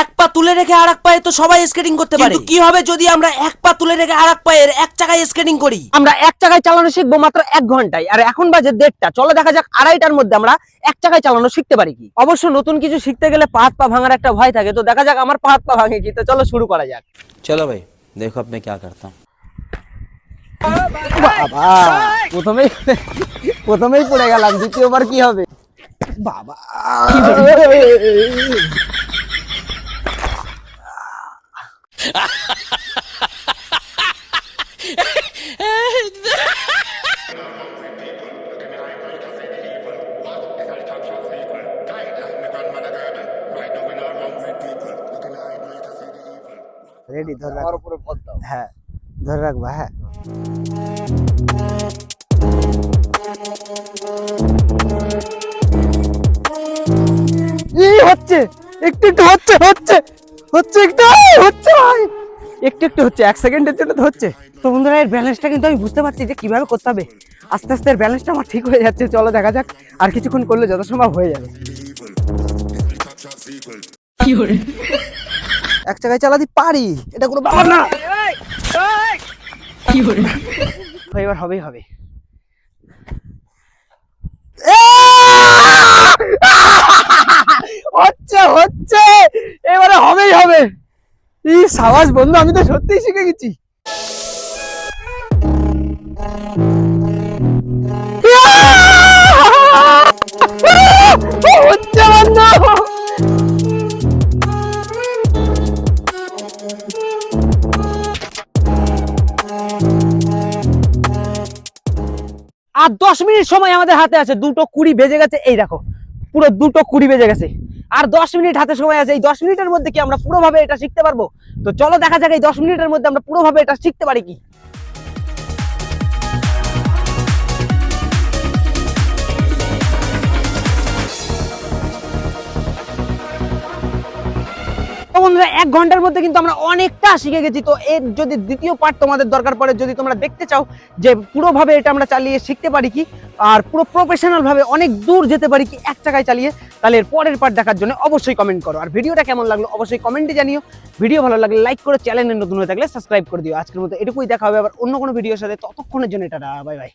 এক পা তুলে রেখে আর পায়ে তো সবাই স্কেটিং করতে পারে। কি হবে যদি আমরা এক পা তুলে রেখে পায়ের এক চাকায় স্কেটিং করি? আমরা এক চাকায় চালানো শিখব মাত্র এক ঘন্টায়। আর এখন বাজে দেড়টা। চলো দেখা যাক আড়াইটার মধ্যে আমরা এক চাকায় চালানো শিখতে পারি কি। অবশ্য নতুন কিছু শিখতে গেলে পা হাত পা ভাঙার একটা ভয় থাকে। তো দেখা যাক আমার পা হাত পা ভাঙে কি। তো চলো শুরু করা যাক। চলো ভাই দেখো আপনি কি করতাম বাবা প্রথমেই প্রথমেই পড়ে গেলাম দ্বিতীয়বার কি হবে বাবা রেডি ধরে রাখ উপরে হ্যাঁ ধরে রাখবা হ্যাঁ ই হচ্ছে। একটু একটু হচ্ছে হচ্ছে। হচ্ছে একটু হচ্ছে একটু একটু হচ্ছে এক সেকেন্ডের জন্য হচ্ছে। তো বন্ধুরা এর ব্যালেন্সটা কিন্তু আমি বুঝতে পারছি যে কীভাবে করতে হবে। আস্তে আস্তে এর ব্যালেন্সটা আমার ঠিক হয়ে যাচ্ছে। চলো দেখা যাক আর কিছুক্ষণ করলে যত সম্ভব হয়ে যাবে। এক জায়গায় চালাতে পারি। এটা কোনো ব্যাপার না। এবার হবেই হবে। হচ্ছে হচ্ছে। এবারে হবেই হবে। ই সাবাস বন্ধু আমি তো সত্যিই শিখে গেছি। আর দশ মিনিট সময় আমাদের হাতে আছে। দুটো কুড়ি বেজে গেছে। এই দেখো, পুরো দুটো কুড়ি বেজে গেছে। আর দশ মিনিট হাতে সময় আছে। এই দশ মিনিটের মধ্যে কি আমরা পুরোভাবে এটা শিখতে পারব? তো চলো দেখা যাক এই দশ মিনিটের মধ্যে আমরা পুরোভাবে এটা শিখতে পারি কি? বন্ধুরা, এক ঘণ্টার মধ্যে কিন্তু আমরা অনেকটা শিখে গেছি। তো এর যদি দ্বিতীয় পার্ট তোমাদের দরকার পড়ে, যদি তোমরা দেখতে চাও যে পুরোভাবে এটা আমরা চালিয়ে শিখতে পারি কি, আর পুরো প্রফেশনাল ভাবে অনেক দূর যেতে পারি কি, এক চাকায় চালিয়ে, তাহলে এর পরের পার্ট দেখার জন্য অবশ্যই কমেন্ট করো। আর ভিডিওটা কেমন লাগল অবশ্যই কমেন্টে জানিও। ভিডিও ভালো লাগলে লাইক করো চ্যানেলে নতুন হয়ে থাকলে সাবস্ক্রাইব করে দিও। আজকের মতো এটুকুই, দেখা হবে আবার অন্য কোনো ভিডিওর সাথে। ততক্ষণের জন্য এটা বাই বাই